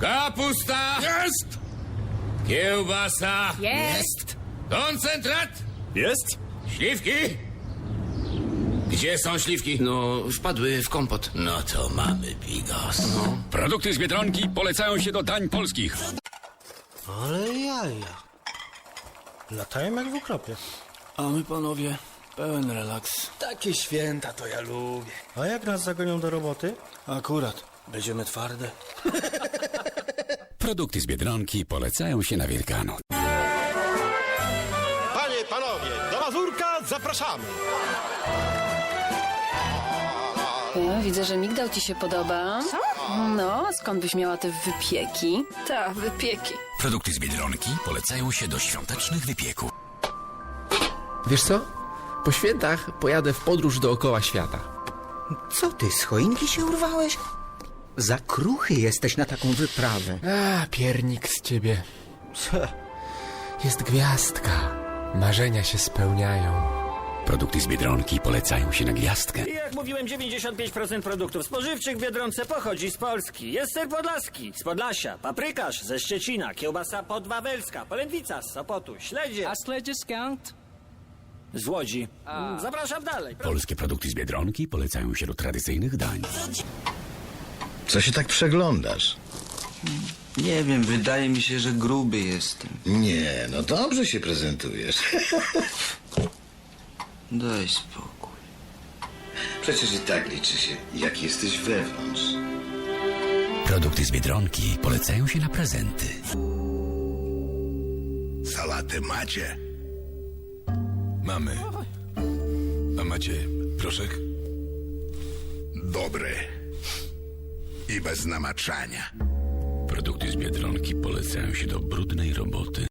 Kapusta! Jest! Kiełbasa! Jest! Koncentrat! Jest? Śliwki? Gdzie są śliwki? No, wpadły w kompot. No to mamy bigos. Produkty z Biedronki polecają się do dań polskich. Ale jaja. Latają jak w ukropie. A my, panowie, pełen relaks. Takie święta to ja lubię. A jak nas zagonią do roboty? Akurat. Będziemy twarde. Produkty z Biedronki polecają się na Wielkanoc. Panie, panowie, do Mazurka zapraszamy. E, widzę, że migdał ci się podoba. Co? No, skąd byś miała te wypieki? Ta, wypieki. Produkty z Biedronki polecają się do świątecznych wypieków. Wiesz co? Po świętach pojadę w podróż dookoła świata. Co ty, z choinki się urwałeś? Za kruchy jesteś na taką wyprawę. A, piernik z ciebie. Jest gwiazdka. Marzenia się spełniają. Produkty z Biedronki polecają się na gwiazdkę. I jak mówiłem, 95% produktów spożywczych w Biedronce pochodzi z Polski. Jest ser podlaski z Podlasia, paprykarz ze Szczecina, kiełbasa podwawelska, polędwica z Sopotu, śledzie A śledzie skąd? z Łodzi. Zapraszam dalej. Polskie produkty z Biedronki polecają się do tradycyjnych dań. Co się tak przeglądasz? Nie wiem, wydaje mi się, że gruby jestem. Nie, no dobrze się prezentujesz. Daj spokój. Przecież i tak liczy się, jak jesteś wewnątrz. Produkty z Biedronki polecają się na prezenty. Sałatę macie? Mamy. A macie proszek? Dobry. I bez namaczania. Produkty z Biedronki polecają się do brudnej roboty.